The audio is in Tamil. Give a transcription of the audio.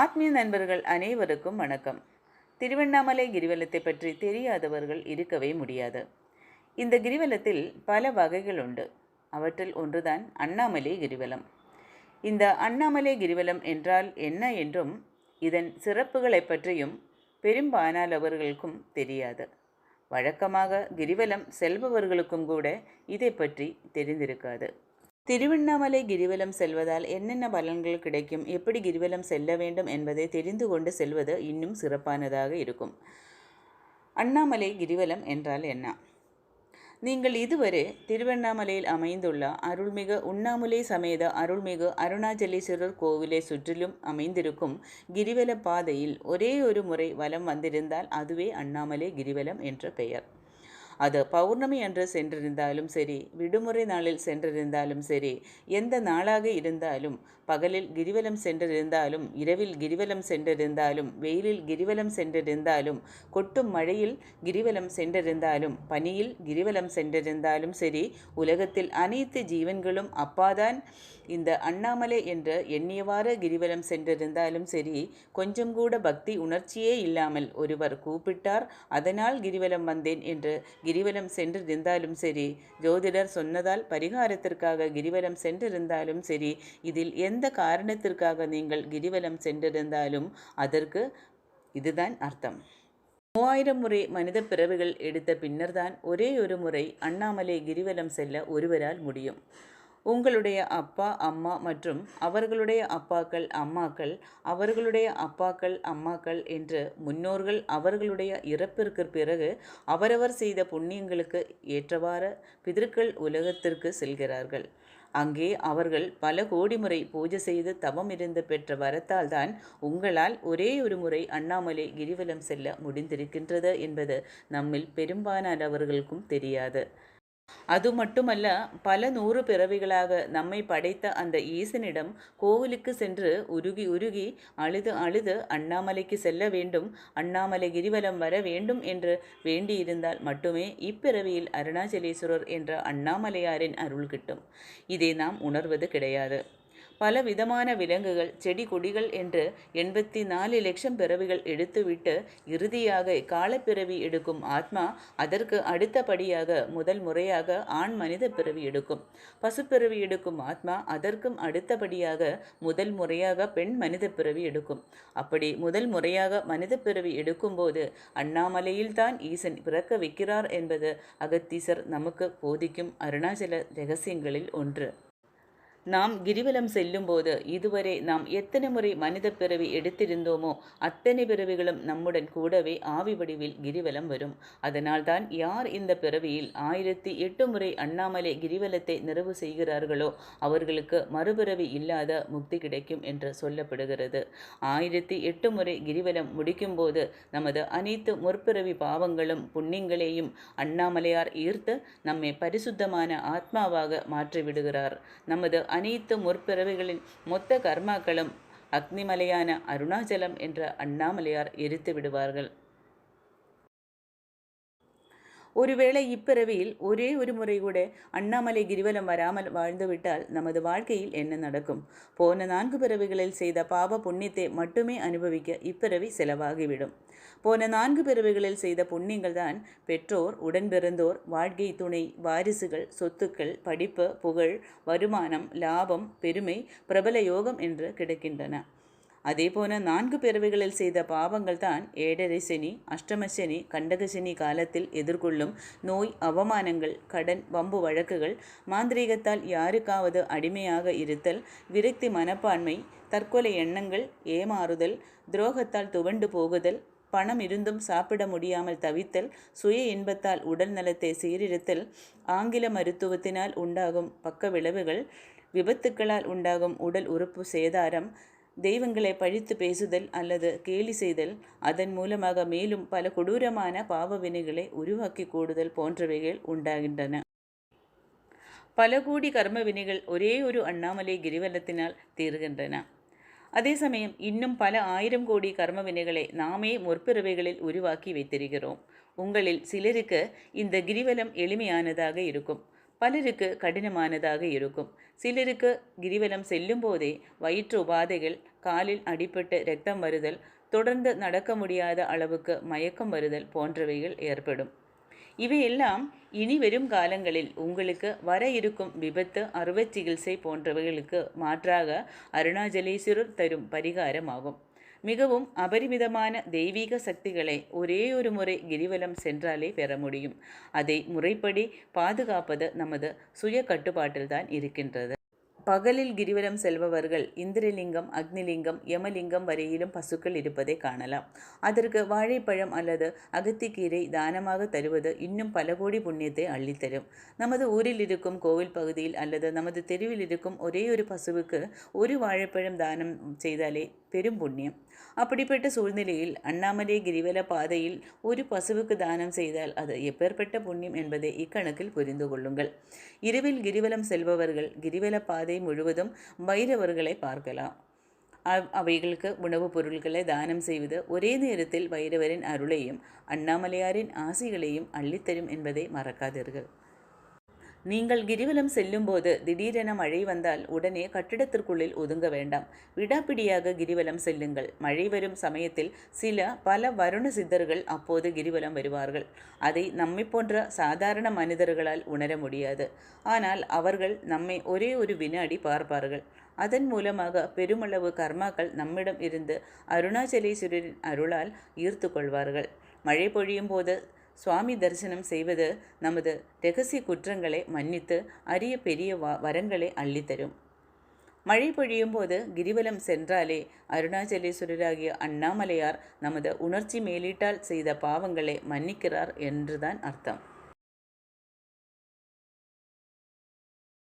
ஆத்மீய நண்பர்கள் அனைவருக்கும் வணக்கம். திருவண்ணாமலை கிரிவலத்தை பற்றி தெரியாதவர்கள் இருக்கவே முடியாது. இந்த கிரிவலத்தில் பல வகைகள் உண்டு. அவற்றில் ஒன்றுதான் அண்ணாமலை கிரிவலம். இந்த அண்ணாமலை கிரிவலம் என்றால் என்ன என்றும் இதன் சிறப்புகளை பற்றியும் பெரும்பாலானவர்களுக்கும் தெரியாது. வழக்கமாக கிரிவலம் செல்பவர்களுக்கும் கூட இதை பற்றி தெரிந்திருக்காது. திருவண்ணாமலை கிரிவலம் செல்வதால் என்னென்ன பலன்கள் கிடைக்கும்? எப்படி கிரிவலம் செல்ல வேண்டும் என்பதை தெரிந்து கொண்டு செல்வது இன்னும் சிறப்பானதாக இருக்கும். அண்ணாமலை கிரிவலம் என்றால் என்ன? நீங்கள் இதுவரை திருவண்ணாமலையில் அமைந்துள்ள அருள்மிகு உண்ணாமுலை சமேத அருள்மிகு அருணாச்சலேஸ்வரர் கோவிலை சுற்றிலும் அமைந்திருக்கும் கிரிவல பாதையில் ஒரே ஒரு முறை வலம் வந்திருந்தால் அதுவே அண்ணாமலை கிரிவலம் என்ற பெயர். அது பௌர்ணமி அன்று சென்றிருந்தாலும் சரி விடுமுறை நாளில் சென்றிருந்தாலும் சரி எந்த நாளாக இருந்தாலும் பகலில் கிரிவலம் சென்றிருந்தாலும் இரவில் கிரிவலம் சென்றிருந்தாலும் வெயிலில் கிரிவலம் சென்றிருந்தாலும் கொட்டும் மழையில் கிரிவலம் சென்றிருந்தாலும் பனியில் கிரிவலம் சென்றிருந்தாலும் சரி உலகத்தில் அனைத்து ஜீவன்களும் அப்பாதான். இந்த அண்ணாமலை என்று எண்ணியவாறு கிரிவலம் சென்றிருந்தாலும் சரி கொஞ்சம் கூட பக்தி உணர்ச்சியே இல்லாமல் ஒருவர் கூப்பிட்டார் அதனால் கிரிவலம் வந்தேன் என்று கிரிவலம் சென்றிருந்தாலும் சரி ஜோதிடர் சொன்னதால் பரிகாரத்திற்காக கிரிவலம் சென்றிருந்தாலும் சரி இதில் எந்த காரணத்திற்காக நீங்கள் கிரிவலம் சென்றிருந்தாலும் அதற்கு இதுதான் அர்த்தம். மூவாயிரம் முறை மனித பிறவிகள் எடுத்த பின்னர்தான் ஒரே ஒரு முறை அண்ணாமலை கிரிவலம் செல்ல ஒருவரால் முடியும். உங்களுடைய அப்பா அம்மா மற்றும் அவர்களுடைய அப்பாக்கள் அம்மாக்கள் அவர்களுடைய அப்பாக்கள் அம்மாக்கள் என்று முன்னோர்கள் அவர்களுடைய இறப்பிற்கு பிறகு அவரவர் செய்த புண்ணியங்களுக்கு ஏற்றவாறு பிதற்கள் உலகத்திற்கு செல்கிறார்கள். அங்கே அவர்கள் பல கோடி முறை பூஜை செய்து தவம் இருந்து பெற்ற வரத்தால் தான் உங்களால் ஒரே ஒரு முறை அண்ணாமலை கிரிவலம் செல்ல முடிந்திருக்கின்றது என்பது நம்மில் பெரும்பாலானவர்களுக்கும் தெரியாது. அது மட்டுமல்ல பல நூறு பிறவிகளாக நம்மை படைத்த அந்த ஈசனிடம் கோவிலுக்கு சென்று உருகி உருகி அழுது அழுது அண்ணாமலைக்கு செல்ல வேண்டும் அண்ணாமலை கிரிவலம் வர வேண்டும் என்று வேண்டியிருந்தால் மட்டுமே இப்பிறவியில் அருணாச்சலேஸ்வரர் என்ற அண்ணாமலையாரின் அருள் கிட்டும். இதை நாம் உணர்வது கிடையாது. பல விதமான விலங்குகள் செடி கொடிகள் என்று எண்பத்தி நாலு லட்சம் பிறவிகள் எடுத்துவிட்டு இறுதியாக காலப்பிறவி எடுக்கும் ஆத்மா அதற்கு அடுத்தபடியாக முதல் முறையாக ஆண் மனித பிறவி எடுக்கும். பசுப்பிறவி எடுக்கும் ஆத்மா அதற்கும் அடுத்தபடியாக முதல் முறையாக பெண் மனித பிறவி எடுக்கும். அப்படி முதல் முறையாக மனித பிறவி எடுக்கும்போது அண்ணாமலையில்தான் ஈசன் பிறக்க வைக்கிறார் என்பது அகத்தீசர் நமக்கு போதிக்கும் அருணாச்சல ரகசியங்களில் ஒன்று. நாம் கிரிவலம் செல்லும்போது இதுவரை நாம் எத்தனை முறை மனித பிறவி எடுத்திருந்தோமோ அத்தனை பிறவிகளும் நம்முடன் கூடவே ஆவி வடிவில் கிரிவலம் வரும். அதனால்தான் யார் இந்த பிறவியில் ஆயிரத்தி எட்டு முறை அண்ணாமலை கிரிவலத்தை நிறைவு செய்கிறார்களோ அவர்களுக்கு மறுபிறவி இல்லாத முக்தி கிடைக்கும் என்று சொல்லப்படுகிறது. ஆயிரத்தி எட்டு முறை கிரிவலம் முடிக்கும்போது நமது அனைத்து முற்பிறவி பாவங்களும் புண்ணியங்களையும் அண்ணாமலையார் ஈர்த்து நம்மை பரிசுத்தமான ஆத்மாவாக மாற்றிவிடுகிறார். நமது அனைத்து முற்பிறவிகளின் மொத்த கர்மாக்களும் அக்னிமலையான அருணாச்சலம் என்ற அண்ணாமலையார் எரித்து விடுவார்கள் ஒருவேளை இப்பிறவியில் ஒரே ஒரு முறை கூட அண்ணாமலை கிரிவலம் வராமல் வாழ்ந்துவிட்டால் நமது வாழ்க்கையில் என்ன நடக்கும்? போன நான்கு பிறவிகளில் செய்த பாவ புண்ணியத்தை மட்டுமே அனுபவிக்க இப்பிறவி செலவாகிவிடும். போன நான்கு பிறவிகளில் செய்த புண்ணியங்கள் தான் பெற்றோர் உடன் பிறந்தோர் வாழ்க்கை துணை வாரிசுகள் சொத்துக்கள் படிப்பு புகழ் வருமானம் லாபம் பெருமை பிரபல யோகம் என்று கிடைக்கின்றன. அதேபோல நான்கு பிறவிகளில் செய்த பாவங்கள் தான் ஏழரை சனி அஷ்டமசனி கண்டகசனி காலத்தில் எதிர்கொள்ளும் நோய் அவமானங்கள் கடன் வம்பு வழக்குகள் மாந்திரீகத்தால் யாருக்காவது அடிமையாக இருத்தல் விரக்தி மனப்பான்மை தற்கொலை எண்ணங்கள் ஏமாறுதல் துரோகத்தால் துவண்டு போகுதல் பணம் இருந்தும் சாப்பிட முடியாமல் தவித்தல் சுய இன்பத்தால் உடல் நலத்தை சீரிழத்தல் ஆங்கில மருத்துவத்தினால் உண்டாகும் பக்க விளைவுகள் விபத்துக்களால் உண்டாகும் உடல் உறுப்பு சேதாரம் தெய்வங்களை பழித்து பேசுதல் அல்லது கேலி செய்தல் அதன் மூலமாக மேலும் பல கொடூரமான பாவ வினைகளை உருவாக்கி கூடுதல் போன்றவைகள் உண்டாகின்றன. பல கோடி கர்ம வினைகள் ஒரே ஒரு அண்ணாமலை கிரிவலத்தினால் தீர்கின்றன. அதே சமயம் இன்னும் பல ஆயிரம் கோடி கர்ம வினைகளை நாமே முற்பிறவைகளில் உருவாக்கி வைத்திருக்கிறோம். உங்களில் சிலருக்கு இந்த கிரிவலம் எளிமையானதாக இருக்கும். பலருக்கு கடினமானதாக இருக்கும். சிலருக்கு கிரிவலம் செல்லும் போதே வயிற்று உபாதைகள் காலில் அடிபட்டு ரத்தம் வருதல் தொடர்ந்து நடக்க முடியாத அளவுக்கு மயக்கம் வருதல் போன்றவைகள் ஏற்படும். இவையெல்லாம் இனி வரும் காலங்களில் உங்களுக்கு வர இருக்கும் விபத்து அறுவை சிகிச்சை போன்றவைகளுக்கு மாற்றாக அருணாச்சலேஸ்வரர் தரும் பரிகாரமாகும். மிகவும் அபரிமிதமான தெய்வீக சக்திகளை ஒரே ஒரு முறை கிரிவலம் சென்றாலே பெற முடியும். அதை முறைப்படி பாதுகாப்பது நமது சுய கட்டுப்பாட்டில்தான் இருக்கின்றது. பகலில் கிரிவலம் செல்பவர்கள் இந்திரலிங்கம் அக்னிலிங்கம் யமலிங்கம் வரையிலும் பசுக்கள் இருப்பதை காணலாம். அதற்கு வாழைப்பழம் அல்லது அகத்திக்கீரை தானமாக தருவது இன்னும் பல கோடி புண்ணியத்தை அள்ளித்தரும். நமது ஊரில் இருக்கும் கோவில் பகுதியில் அல்லது நமது தெருவில் இருக்கும் ஒரே ஒரு பசுவுக்கு ஒரு வாழைப்பழம் தானம் செய்தாலே பெரும் புண்ணியம். அப்படிப்பட்ட சூழ்நிலையில் அண்ணாமலை கிரிவல பாதையில் ஒரு பசுவுக்கு தானம் செய்தால் அது எப்பேற்பட்ட புண்ணியம் என்பதை இக்கணக்கில் புரிந்து கொள்ளுங்கள். இரவில் கிரிவலம் செல்பவர்கள் கிரிவல பாதை பாதை முழுவதும் பைரவர்களை பார்க்கலாம். அவைகளுக்கு உணவுப் பொருட்களை தானம் செய்வது ஒரே நேரத்தில் பைரவரின் அருளையும் அண்ணாமலையாரின் ஆசைகளையும் அள்ளித்தரும் என்பதை மறக்காதீர்கள். நீங்கள் கிரிவலம் செல்லும்போது திடீரென மழை வந்தால் உடனே கட்டிடத்திற்குள்ளில் ஒதுங்க வேண்டாம். விடாப்பிடியாக கிரிவலம் செல்லுங்கள். மழை வரும் சமயத்தில் சில பல வருண சித்தர்கள் அப்போது கிரிவலம் வருவார்கள். அதை நம்மை போன்ற சாதாரண மனிதர்களால் உணர முடியாது. ஆனால் அவர்கள் நம்மை ஒரே ஒரு வினாடி பார்ப்பார்கள். அதன் மூலமாக பெருமளவு கர்மாக்கள் நம்மிடம் இருந்து அருணாச்சலேஸ்வரரின் அருளால் ஈர்த்து கொள்வார்கள். மழை பொழியும் போது சுவாமி தரிசனம் செய்வது நமது ரகசிய குற்றங்களை மன்னித்து அரிய பெரிய வரங்களை அள்ளித்தரும். மழை பொழியும் போது கிரிவலம் சென்றாலே அருணாச்சலேஸ்வரராகிய அண்ணாமலையார் நமது உணர்ச்சி மேலீட்டால் செய்த பாவங்களை மன்னிக்கிறார் என்றுதான் அர்த்தம்.